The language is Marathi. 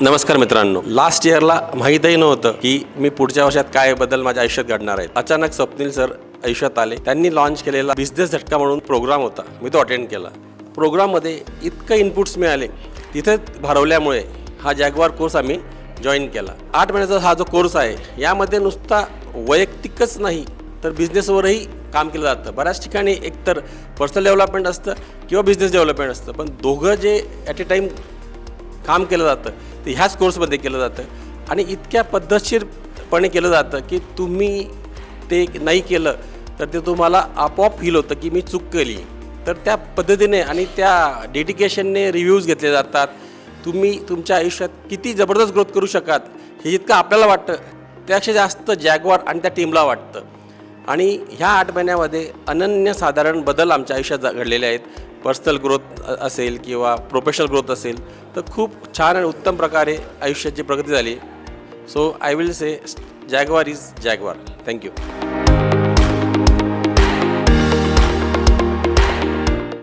नमस्कार मित्रांनो. लास्ट इयरला माहीतही नव्हतं की मी पुढच्या वर्षात काय बदल माझ्या आयुष्यात घडणार आहेत. अचानक स्वप्नील सर आयुष्यात आले. त्यांनी लॉन्च केलेला बिझनेस झटका म्हणून प्रोग्राम होता. मी तो अटेंड केला. प्रोग्राममध्ये इतकं इनपुट्स मिळाले. तिथेच भरवल्यामुळे हा जॅगवार कोर्स आम्ही जॉईन केला. आठ महिन्याचा हा जो कोर्स आहे यामध्ये नुसता वैयक्तिकच नाही तर बिझनेसवरही काम केलं जातं. बऱ्याच ठिकाणी एकतर पर्सनल डेव्हलपमेंट असतं किंवा बिझनेस डेव्हलपमेंट असतं. पण दोघं जे ॲट ए टाईम काम केलं जातं ते ह्याच कोर्समध्ये केलं जातं. आणि इतक्या पद्धतशीरपणे केलं जातं की तुम्ही ते नाही केलं तर ते तुम्हाला आपोआप फील होतं की मी चूक केली तर त्या पद्धतीने आणि त्या डेडिकेशनने रिव्ह्यूज घेतले जातात. तुम्ही तुमच्या आयुष्यात किती जबरदस्त ग्रोथ करू शकाल हे जितकं आपल्याला वाटतं. त्यापेक्षा जास्त जॅगवार आणि त्या टीमला वाटतं. आणि ह्या आठ महिन्यामध्ये अनन्यसाधारण बदल आमच्या आयुष्यात घडलेले आहेत. पर्सनल ग्रोथ असेल किंवा प्रोफेशनल ग्रोथ असेल तर खूप छान आणि उत्तम प्रकारे आयुष्याची प्रगती झाली. So I will say Jaguar is Jaguar thank you